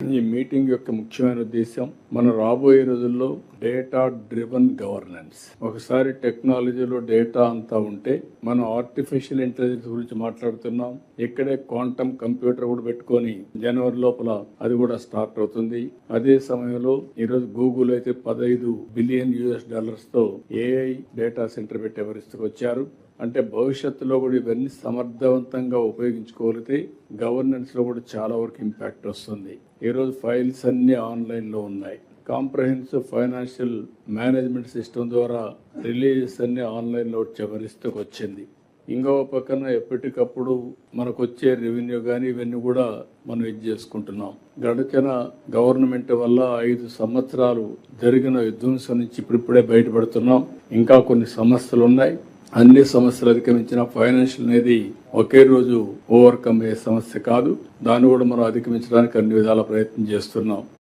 ఈ మీటింగ్ యొక్క ముఖ్యమైన ఉద్దేశం మన రాబోయే రోజుల్లో డేటా డ్రివన్ గవర్నెన్స్ ఒకసారి టెక్నాలజీలో డేటా అంతా ఉంటే మనం ఆర్టిఫిషియల్ ఇంటెలిజెన్స్ గురించి మాట్లాడుతున్నాం. ఇక్కడే క్వాంటమ్ కంప్యూటర్ కూడా పెట్టుకొని జనవరి లోపల అది కూడా స్టార్ట్ అవుతుంది. అదే సమయంలో ఈరోజు గూగుల్ అయితే పదహైదు బిలియన్ యుఎస్ డాలర్స్తో ఏఐ డేటా సెంటర్ పెట్టే పరిస్థితికి వచ్చారు అంటే భవిష్యత్తులో కూడా ఇవన్నీ సమర్థవంతంగా ఉపయోగించుకోగలిగితే గవర్నెన్స్లో కూడా చాలా వరకు ఇంపాక్ట్ వస్తుంది. ఈరోజు ఫైల్స్ అన్నీ ఆన్లైన్లో ఉన్నాయి. కాంప్రహెన్సివ్ ఫైనాన్షియల్ మేనేజ్మెంట్ సిస్టమ్ ద్వారా రిలీజెస్ అన్ని ఆన్లైన్లో వచ్చే పరిస్థితికి వచ్చింది ఇంకో పక్కన ఎప్పటికప్పుడు మనకు వచ్చే రెవెన్యూ కానీ ఇవన్నీ కూడా మనం ఇది చేసుకుంటున్నాం. గడిచిన గవర్నమెంట్ వల్ల ఐదు సంవత్సరాలు జరిగిన విధ్వంసం నుంచి ఇప్పుడిప్పుడే బయటపడుతున్నాం. ఇంకా కొన్ని సమస్యలు ఉన్నాయి అన్ని సమస్యలు అధిగమించిన ఫైనాన్షియల్ అనేది ఒకే రోజు ఓవర్కమ్ అయ్యే సమస్య కాదు. దాన్ని కూడా మనం అధిగమించడానికి అన్ని విధాల ప్రయత్నం చేస్తున్నాం.